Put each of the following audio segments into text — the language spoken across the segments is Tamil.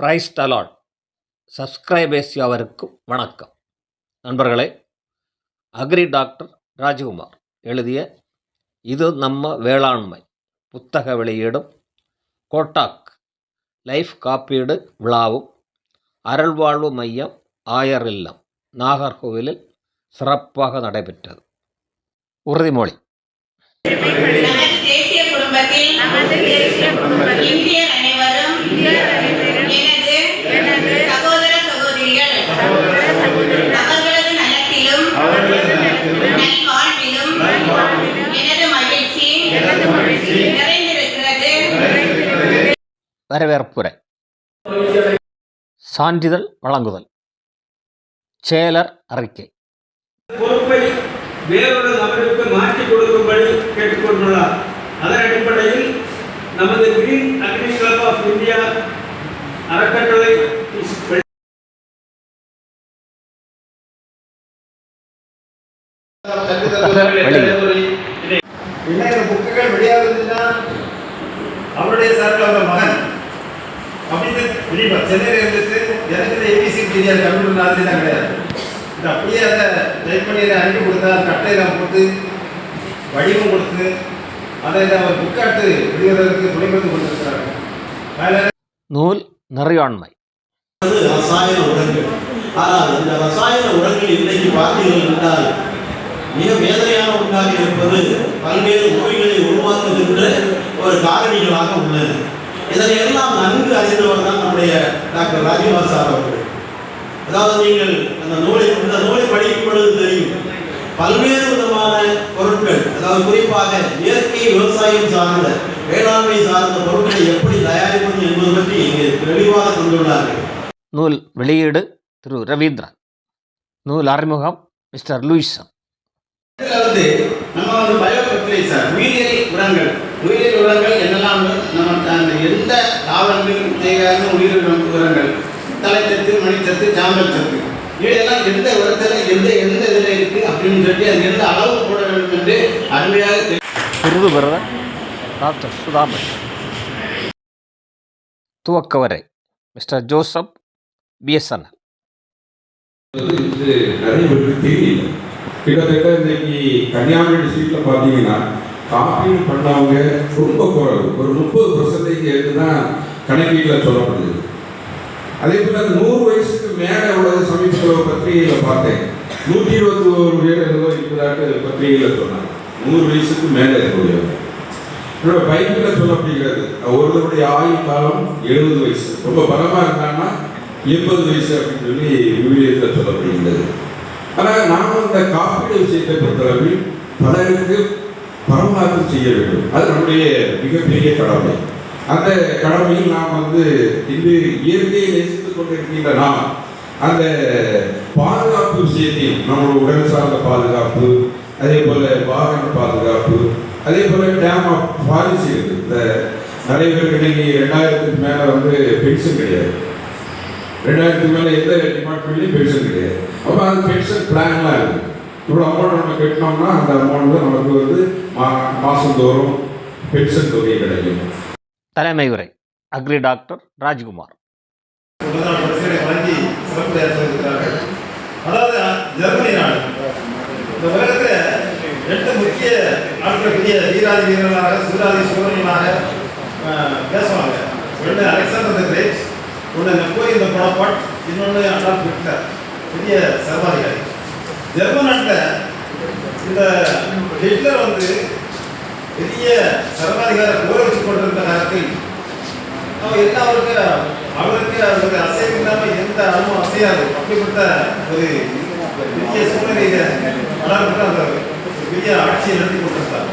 பிரைஸ் டலாட் சப்ஸ்கிரைபர்ஸ் யாவருக்கும் வணக்கம். நண்பர்களே அக்ரி டாக்டர் ராஜகுமார் எழுதிய இது நம்ம வேளாண்மை புத்தக வெளியீடும் கோட்டாக் லைஃப் காப்பீடு விழாவும் அருள்வாழ்வு மையம் ஆயர் இல்லம் நாகர்கோவிலில் சிறப்பாக நடைபெற்றது. உறுதிமொழி. தேசிய குடும்பத்தில் இந்திய வரவேற்புரை. சான்றிதழ் வழங்குதல். செயலர் அறிக்கை. பொறுப்பை வேறொரு நபருக்கு மாற்றி கொடுக்கும்படி கேட்டுக்கொண்டுள்ளார். அதன் அடிப்படையில் நமது green agri club of India அறக்கட்டளை is என்ன இந்த புக்குகள் வெளியாகுதுன்னா அவருடைய சார்பில் அவர் மகன் அப்படின்னு தெரியுமா சென்னையில் இருந்துட்டு எனக்கு இந்த ஏபிசி தெரியாது கம்ப்யூட்டர் நாலேஜ் தான் கிடையாது இது அப்படியே அதை அனுப்பி கொடுத்தா கட்டையில் போட்டு வடிவம் கொடுத்து அதை அவர் புக்காட்டு வெளியிடுறதுக்கு துணைபடுத்தி அதில் நூல் நிறையாண்மை. அது ரசாயன உரங்கள். ஆனால் இந்த ரசாயன உரங்கள் இன்றைக்கு பார்த்தீர்கள் என்றால் மிக வேதனையான ஒன்றாக இருப்பது பல்வேறு நோய்களை உருவாக்குகின்ற ஒரு காரணிகளாக உள்ளது. இதனை எல்லாம் நன்கு அறிந்தவர் தான் நம்முடைய டாக்டர் ராஜீவா சார் அவர்கள். அதாவது நீங்கள் அந்த நூலை இந்த நூலை படிக்கும் பொழுது தெரியும் பல்வேறு விதமான பொருட்கள் அதாவது குறிப்பாக இயற்கை விவசாயம் சார்ந்த வேளாண்மை சார்ந்த பொருட்களை எப்படி தயாரிப்பது என்பது பற்றி இங்கே தெளிவாக தந்துள்ளார்கள் நூல் வெளியீடு திரு ரவீந்திரன். நூல் அறிமுகம் மிஸ்டர் லூயிசன் இதில் வந்து நம்ம வந்து பயோ ஃபெர்டிலைசர் உயிரியல் உரங்கள் உயிரியல் உரங்கள் என்னெல்லாம் நம்ம அந்த எந்த தாவரங்களுக்கும் தேவையான உயிரியல் உரங்கள் தலைச்சத்து மணிச்சத்து சாம்பல் சத்து இவையெல்லாம் எந்த உரத்தில் எந்த எந்த இதில் அப்படின்னு சொல்லி அது எந்த அளவு போட வேண்டும் என்று அருமையாக விருது பெறுத டாக்டர் சுதாமன். துவக்கவரை மிஸ்டர் ஜோசப் பிஎஸ்என்எல். நிறைய தெரியல. கிட்டத்தட்ட இன்னைக்கு கன்னியாகுமரி டிஸ்ட்ரிக்ட்ல பார்த்தீங்கன்னா காப்பீடு பண்ணவங்க ரொம்ப குறைவு. ஒரு முப்பது பர்சன்டேஜ் தான் கணக்கீட்டில் சொல்லப்படுது. அதே போல அந்த நூறு வயசுக்கு மேலே உள்ளது சமீபத்தில் பத்திரிகையில் பார்த்தேன். நூற்றி இருபத்தி ஒரு பேர் ஏதோ இருக்கிறாட்டு பத்திரிகையில் சொன்னாங்க. நூறு வயசுக்கு மேலே இருக்கக்கூடியவங்க. என்னோட பைபிளில் சொல்லப்படுகிறது ஒருவருடைய ஆயுள் காலம் எழுபது வயசு. ரொம்ப பலமாக இருந்தாங்கன்னா எண்பது வயசு அப்படின்னு சொல்லி விவிலியத்தில் சொல்லப்படுகிறது. ஆனால் நாம் இந்த காப்பீடு விஷயத்தை பொறுத்தளவில் பலருக்கு பரமாற்றம் செய்ய வேண்டும். அது நம்முடைய மிகப்பெரிய கடமை. அந்த கடமையில் நாம் வந்து இன்று இயற்கையை நேசித்துக் கொண்டிருக்கின்ற நாம் அந்த பாதுகாப்பு விஷயத்தையும் நம்மளோட உடல் சார்ந்த பாதுகாப்பு அதே போல் வாகன பாதுகாப்பு அதே போல் டேம் ஆஃப் பாலிசி இருக்குது இந்த நிறைய பேருக்கு இன்னைக்கு ரெண்டாயிரத்துக்கு மேலே வந்து பென்ஷன் கிடையாது. ரெண்டாயிரத்துக்கு மேலே எந்த டிபார்ட்மெண்ட்லையும் பென்ஷன் கிடையாது. அப்போ அந்த பென்ஷன் பிளான்லாம் இருக்குது இவ்வளோ அமௌண்ட் நம்ம கட்டினோம்னா அந்த அமௌண்ட் நமக்கு வந்து மா மாதந்தோறும் பென்ஷன் தொகை கிடைக்கும். தலைமை உரை அக்ரி டாக்டர் ராஜ்குமார். பரிசுகளை வழங்கி சிறப்பு ஏற்றிருக்கிறார்கள் அதாவது ஜெர்மனி நாடு. இந்த உலகத்தில் எட்டு முக்கிய நாட்களுக்குரிய வீராதி வீரர்களாக சூராதி சூரர்களாக பேசுவாங்க. ஒன்று அலெக்சாண்டர் த கிரேட் ஒன்று நெப்போலியன் த போனபாட் இன்னொன்று அடால்ஃப் ஹிட்லர் பெரிய சர்வாதிகாரி. ஜெர்மன் நாட்டில் இந்த ஹிட்லர் வந்து பெரிய சர்வாதிகார போர் வச்சு கொண்டிருந்த நேரத்தில் அவன் எல்லாருக்கும் அவருக்கு அவருக்கு அசைவு இல்லாமல் எந்த அணுவும் அசையாது. அப்படிப்பட்ட ஒரு பெரிய சூழ்நிலையில வளர்ந்து அந்த பெரிய ஆட்சியை நடத்தி கொண்டிருந்தார்.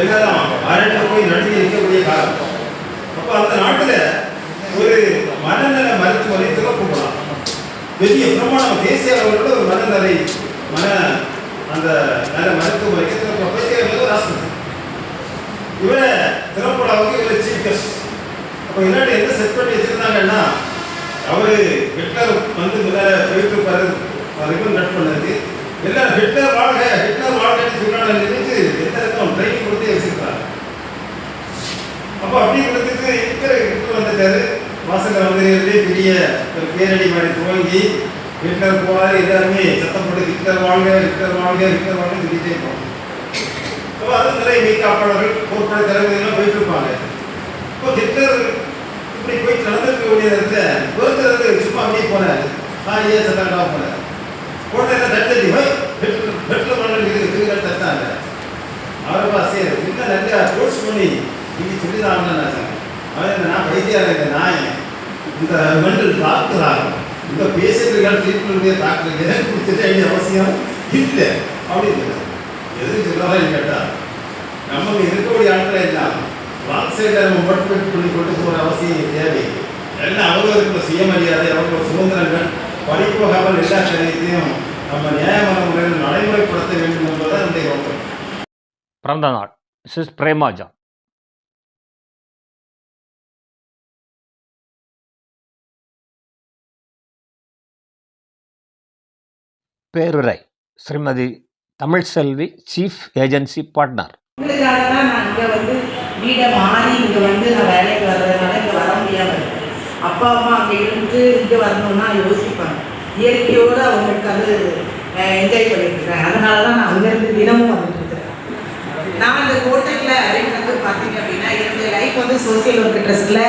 எல்லாரும் அரண்ட போய் நடுங்கி இருக்கக்கூடிய காலம். அப்ப அந்த நாட்டில் ஒரு மனநல மருத்துவரை திறப்புலாம் பெரிய பிரமாணம் தேசிய அளவில் ஒரு மனநலை மன அந்த நல மருத்துவமனைக்கு திறப்பு ஒரு ஆஸ்பத்திரி இவரை திறப்படாவுக்கு இவரை சீஃப் கெஸ்ட் அப்போ இல்லாட்டி என்ன செட் பண்ணி வச்சுருந்தாங்கன்னா அவரு ஹிட்லர் வந்து முதல்ல போயிட்டு பாரு ரிபன் கட் பண்ணது. எல்லாம் ஹிட்லர் வாழ்க ஹிட்லர் வாழ்க்கைன்னு சொன்னாங்க நினைச்சு எல்லாருக்கும் ட்ரைனிங் கொடுத்து வச்சுருக்காங்க அப்போ அப்படிங்கிறதுக்கு ஹிட்லர் ஹிட்லர் வந்துட்டாரு? வாசலில் வந்து பெரிய ஒரு பேரடி மாதிரி துவங்கி ஹிட்லர் போனார் எல்லாருமே சத்தம் போட்டு ஹிட்லர் வாழ்க ஹிட்லர் வாழ்க ஹிட்லர் வாழ்க சொல்லிட்டே இருப்பாங்க. அப்போ அது நிறைய மீட்காப்பாளர்கள் போர்ப்படை தலைவர்கள்லாம் போயிட்டு இருப்பாங்க. இப்போ ஹிட்லர் இப்படி போய் நடந்திருக்க வேண்டிய இடத்துல ஒருத்தர் சும்மா அப்படியே போனார். நான் ஏன் சத்தம் போனார். உடனே என்ன தட்டி போய் ஹிட்லர் ஹிட்லர் தட்டாங்க. அவரை சரி இன்னும் நிறையா கோர்ஸ் பண்ணி இங்கே சொல்லி தான் நான் அவன் இந்த நான் வைத்தியார் இந்த நாய் இந்த மெண்டல் டாக்டர் ஆகும் இந்த பேசுகிறீர்கள் ட்ரீட்மெண்ட் டாக்டர் எனக்கு கொடுத்துட்டு வேண்டிய அவசியம் இல்லை. அப்படின்னு எதுக்கு சொல்லலாம் கேட்டால் நமக்கு இருக்கக்கூடிய ஆட்களை இல்லாமல் சைடில் நம்ம மோட்டிவேட் பண்ணி கொண்டு போகிற அவசியம் தேவை எல்லாம் அவர்களுக்கு சுயமரியாதை அவர்கள் சுதந்திரங்கள் பறிப்போகாமல் எல்லா காரியத்தையும் நம்ம நியாயமான முறையில் நடைமுறைப்படுத்த வேண்டும் என்பதுதான் என்னுடைய நோக்கம். பிறந்த நாள். Missus Premaja பேருரை. Shrimati Tamilselvi chief agency partner நான் இங்கே வந்து வீடை மாறி இங்கே வந்து நான் வேலைக்கு வர்றதுனால இங்கே வர முடியாமல் இருக்கு. அப்பா அம்மா அங்கே இருந்து இங்கே வரணும்னா யோசிப்பாங்க. இயற்கையோடு அவங்களுக்கு அது என்ஜாய் பண்ணிட்டு இருக்கேன் அதனால தான் நான் அங்கேருந்து தினமும் வந்துட்டு இருக்கிறேன் நான் இந்த கோட்டையில் அப்படின்றது பார்த்தீங்க அப்படின்னா என்னுடைய லைஃப் வந்து சோசியல் ஒர்க் ட்ரஸ்ட்டில்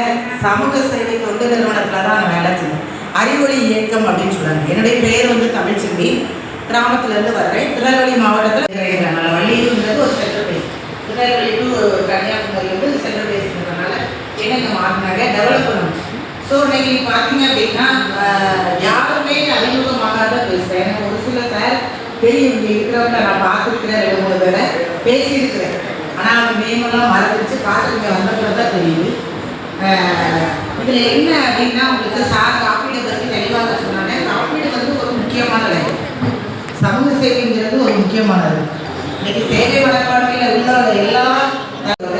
சமூக சேவை தொண்டு நிறுவனத்தில் தான் நான் வேலை செஞ்சேன் அறிவொளி இயக்கம் அப்படின்னு சொல்கிறாங்க என்னுடைய பெயர் வந்து தமிழ்ச்செல்வி. கிராமத்துலேருந்து வர்றேன். திருநெல்வேலி மாவட்டத்தில் வள்ளியூர்ன்றது ஒரு திருநெல்வேலி டு கன்னியாகுமரி வந்து சென்ட்ரல் பிளேஸ்ங்கிறதுனால என்னங்க மாறினாங்க டெவலப் பண்ணணும் ஸோ இன்னைக்கு பார்த்தீங்க அப்படின்னா யாருமே அறிமுகமாகாத பேசுகிறேன் எனக்கு ஒரு சில சார் தெரியும் இங்கே இருக்கிறவங்க நான் பார்த்துருக்கிறேன் ரெண்டு மூணு தடவை பேசியிருக்கிறேன். ஆனால் அவங்க நேமெல்லாம் மறந்துச்சு பார்த்துருங்க வந்தவங்க தான் தெரியுது. இதில் என்ன அப்படின்னா உங்களுக்கு சார் காப்பீடு பற்றி தெளிவாக சொன்னாங்க. காப்பீடு வந்து ஒரு முக்கியமான சமூக சேவைங்கிறது ஒரு முக்கியமானது. இன்னைக்கு சேவை மனப்பான்மையில் உள்ள எல்லா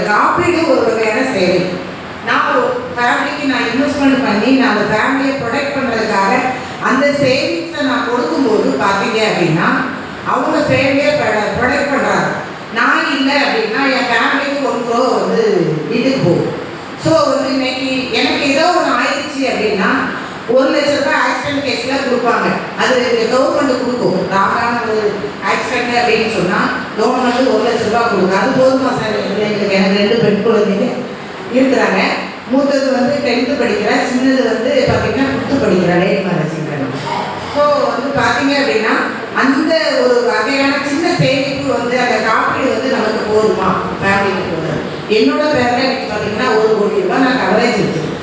காப்பீடு ஒரு வகையான சேவை. நான் ஒரு ஃபேமிலிக்கு நான் இன்வெஸ்ட்மெண்ட் பண்ணி நான் அந்த ஃபேமிலியை ப்ரொடெக்ட் பண்ணுறதுக்காக அந்த சேவிங்ஸை நான் கொடுக்கும்போது பார்த்தீங்க அப்படின்னா அவங்க ஃபேமிலியை ப்ரொடெக்ட் பண்ணுறாங்க நான் இல்லை அப்படின்னா என் ஃபேமிலிக்கு ஒன் வந்து வீட்டுக்கு போகும். ஸோ வந்து இன்னைக்கு எனக்கு ஏதோ ஒன்று ஆயிடுச்சு அப்படின்னா ஒரு லட்ச ரூபாய் ஆக்சிடென்ட் கேஸில் கொடுப்பாங்க. அது கவர்மெண்ட் கொடுக்கும். ராங்கான ஒரு ஆக்சிடென்ட் அப்படின்னு சொன்னால் கவர்மெண்ட் ஒரு லட்ச ரூபாய் கொடுங்க அது போதுமா சார்? பிள்ளைங்களுக்கு? எனக்கு ரெண்டு பெண் குழந்தைங்க இருக்கிறாங்க. மூத்தது வந்து டென்த்து படிக்கிறா. சின்னது வந்து பார்த்தீங்கன்னா ஃபிஃப்த்து படிக்கிறா லேட் மேரேஜ் ஸோ வந்து பார்த்தீங்க அப்படின்னா அந்த ஒரு வகையான சின்ன சேமிப்பு வந்து அந்த காப்பீடு வந்து நமக்கு போதுமா? ஃபேமிலிக்கு போதும். என்னோட பேரில் எனக்கு பார்த்தீங்கன்னா ஒரு கோடி ரூபாய் நான் கவரேஜ் வச்சுருக்கேன்.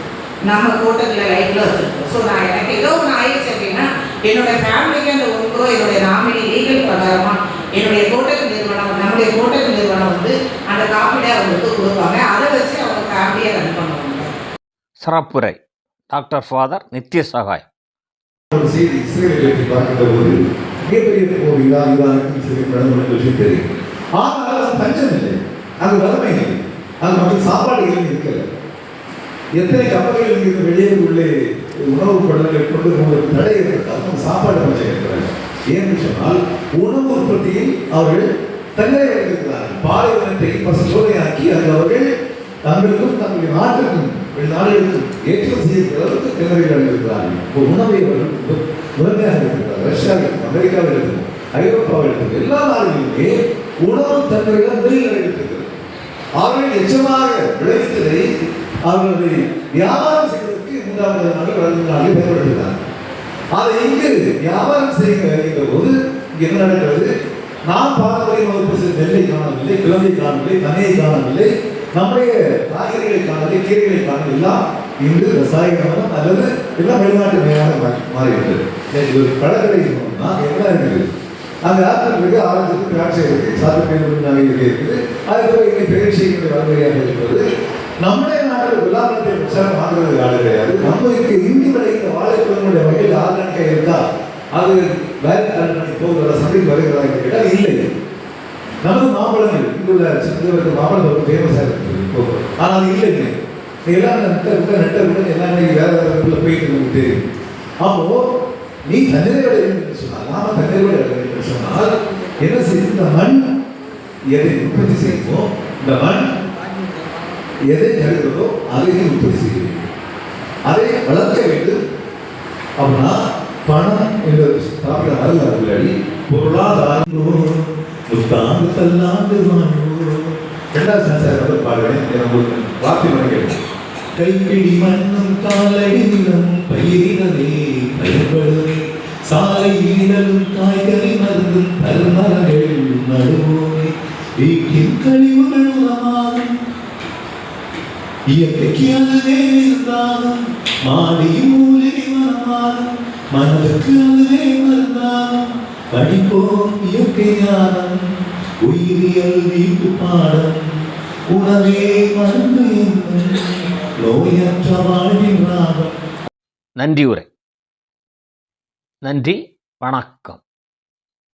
நம்ம கோட்டத்தில் லைஃப்பில் வச்சுருக்கோம். ஸோ நான் எனக்கு ஏதோ ஒன்று ஆயிடுச்சு அப்படின்னா என்னோட ஃபேமிலிக்கு அந்த ஒரு ரூபா என்னுடைய நாமினி லீகல் பிரகாரமாக என்னுடைய கோட்டக்கு நிறுவனம் நம்முடைய கோட்டக்கு நிறுவனம் வந்து அந்த காப்பீடை அவங்களுக்கு கொடுப்பாங்க அதை வச்சு அவங்க ஃபேமிலியை ரன் பண்ணுவாங்க சிறப்புரை டாக்டர் ஃபாதர் நித்ய சகாயம் ஒரு செய்தி இஸ்ரேலை பற்றி பார்க்கின்ற போது மிகப்பெரிய போர் இதா இதானுக்கும் சரி நடந்து கொண்ட விஷயம் தெரியும் ஆனால் அது பஞ்சம் இல்லை அது வறுமை இல்லை சிறப்புரை. டாக்டர் ஃபாதர் இல்லை. சகாய் எத்தனை கப்பல்கள் இருந்து வெளியே உள்ளே உணவு பொருட்கள் கொண்டு போவதற்கு தடை ஏற்பட்டாலும் சாப்பாடு பஞ்சம் இருக்கிறாங்க ஏன்னு சொன்னால் உணவு உற்பத்தியில் அவர்கள் தங்களை வைத்திருக்கிறார்கள் பாலைவனத்தை பசுமையாக்கி அதில் அவர்கள் தங்களுக்கும் தங்களுடைய நாட்டுக்கும் வெளிநாடுகளுக்கும் ஏற்றம் செய்யக்கூடிய அளவுக்கு திறமைகள் அடைந்திருக்கிறார்கள் இப்போ உணவை அவர்கள் இருக்கிறார் ரஷ்யாவில் அமெரிக்காவில் இருக்கும் ஐரோப்பாவில் ஐரோப்பாவிலும் எல்லா நாடுகளிலுமே உணவு தன்மைகள் முதலில் அடைந்திருக்கிறது அவர்கள் எச்சமாக விளைவித்ததை அவர்களை வியாபாரம் செய்வதற்கு மூன்றாவது நாள் வளர்ந்த நாளில் பயன்படுத்துகிறார் அதை இங்கு வியாபாரம் செய்கிற போது இங்கு என்ன நடக்கிறது? நாம் பாரம்பரிய வகுப்பு செய்த நெல்லை காணவில்லை கிழமை காணவில்லை தனியை காணவில்லை. நம்முடைய காய்கறிகளுக்கானது காணவில்லை எல்லாம் இன்று ரசாயனமான அல்லது எல்லாம் வெளிநாட்டு மேலாக மாறிவிட்டது. இன்னைக்கு ஒரு கடற்கரை போனோம்னா என்ன இருக்குது? அங்க ஆப்பிள் இருக்கு ஆரஞ்சு திராட்சை இருக்கு சாத்துக்குடி நகைகள் இருக்குது அதுக்கப்புறம் இங்கே பயிற்சியினுடைய வன்முறையாக இருக்கிறது நம்முடைய நாட்டில் விழாக்களை பிரச்சாரம் வாங்குறது ஆளு கிடையாது. நம்மளுக்கு இந்தி வரை இந்த வாழைப்பழங்களுடைய வகையில் ஆர்கானிக்காக இருந்தால் அது வேலை போகிற சந்தைக்கு வருகிறதா கேட்டால் இல்லை. நமது மாம்பழங்கள் இங்குள்ள சிந்தவருக்கு மாம்பழம் ஒரு ஃபேமஸாக இருக்குது ஆனால் அது இல்லைங்க நீ எல்லாம் நெட்ட விட்ட நெட்ட விட எல்லாமே இன்னைக்கு வேற வேற இடத்துல போயிட்டு நமக்கு தெரியும் அப்போ நீ தண்ணீரை சொன்னால் நாம தண்ணீரை விட சொன்னால் என்ன செய்யும்? இந்த மண் எதை உற்பத்தி செய்யுமோ இந்த மண் எதை தருகிறதோ அதை நீ உற்பத்தி செய்யும் அதை வளர்க்க வேண்டும். அப்படின்னா பணம் என்ற ஸ்தாபித வரலாறு பொருளாதாரம் புத்தாண்டு பல்லாண்டு வாழ்வோம் ரெண்டாவது சன்சார் வந்து பாருங்க எனக்கு ஒரு வார்த்தை மணிக்கிறேன் கைப்பிடி மண்ணும் காலடி நிலம் பயிரினவே பயன்படுவே சாலை ஈடலும் காய்கறி மருந்தும் பல்மரங்கள் நடுவோமே வீட்டின் கழிவுகள் உரமாகும் இயற்கைக்கு அதுவே இருந்தாலும் மாடியும் மூலிகை மரமாகும் மனதுக்கு அதுவே மருந்தாகும் படிப்போம் இயற்கை உயிரியல் வீட்டு பாடம் உணவே மருந்து நோயற்ற வாழ்வின் நன்றி உரை. நன்றி வணக்கம்.